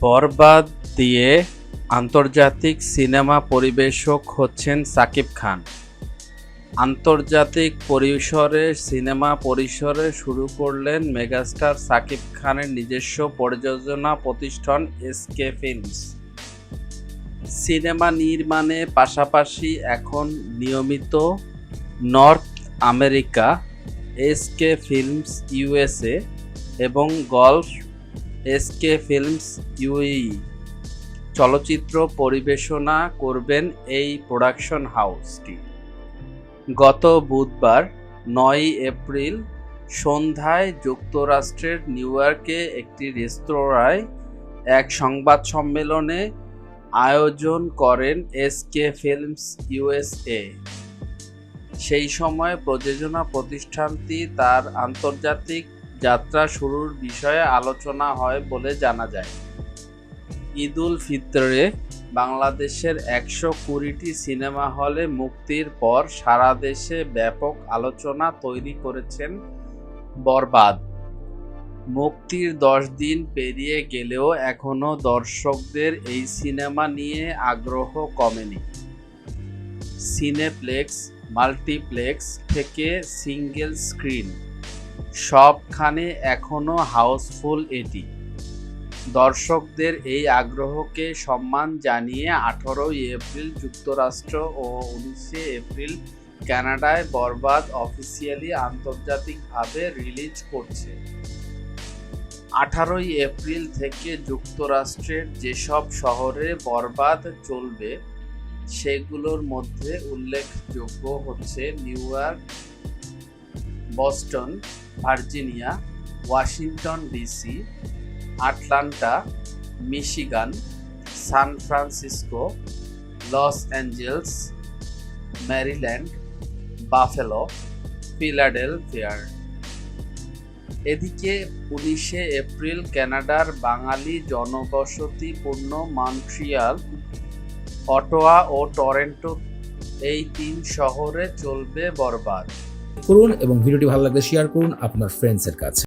বরবাদ দিয়ে আন্তর্জাতিক সিনেমা পরিবেশক হচ্ছেন সাকিব খান। আন্তর্জাতিক পরিসরে সিনেমা পরিসরে শুরু করলেন মেগাস্টার সাকিব খানের নিজস্ব প্রযোজনা প্রতিষ্ঠান এসকে ফিল্মস। সিনেমা নির্মাণে পাশাপাশি এখন নিয়মিত North America, SK films USA এবং গলফ এসকে ফিল্মস ইউই চলচ্চিত্র পরিবেশনা করবেন এই প্রোডাকশন হাউসটি গত বুধবার নয় এপ্রিল সন্ধ্যায় যুক্তরাষ্ট্রের নিউ ইয়র্কে একটি রেস্তোরাঁয় এক সংবাদ সম্মেলনে আয়োজন করেন এসকে ফিল্মস ইউএসএ সেই সময় প্রযোজনা প্রতিষ্ঠানটি তার আন্তর্জাতিক যাত্রা শুরুর বিষয়ে আলোচনা হয় বলে জানা যায়। ঈদুল ফিতরে বাংলাদেশের একশো কুড়িটি সিনেমা হলে মুক্তির পর সারা দেশে ব্যাপক আলোচনা তৈরি করেছেন বরবাদ। মুক্তির দশ দিন পেরিয়ে গেলেও এখনও দর্শকদের এই সিনেমা নিয়ে আগ্রহ কমেনি। সিনেপ্লেক্স, মাল্টিপ্লেক্স থেকে সিঙ্গেল স্ক্রিন। সবখানে এখনও হাউসফুল এটি। দর্শকদের এই আগ্রহকে সম্মান জানিয়ে আঠারোই এপ্রিল যুক্তরাষ্ট্র ও উনিশে এপ্রিল কানাডায় বরবাদ অফিসিয়ালি আন্তর্জাতিকভাবে রিলিজ করছে। আঠারোই এপ্রিল থেকে যুক্তরাষ্ট্রের যেসব শহরে বরবাদ চলবে, সেগুলোর মধ্যে উল্লেখযোগ্য হচ্ছে New York Boston, Virginia, Washington DC, Atlanta, Michigan, San Francisco, Los Angeles, Maryland, Buffalo ফিলাডেলফিয়ার এদিকে উনিশে এপ্রিল কানাডার বাঙালি জনবসতিপূর্ণ মন্ট্রিয়াল, অটোয়া ও টরেন্টো, এই তিন শহরে চলবে বরবাদ। করুন এবং ভিডিওটি ভালো লাগলে শেয়ার করুন আপনার ফ্রেন্ডসের কাছে।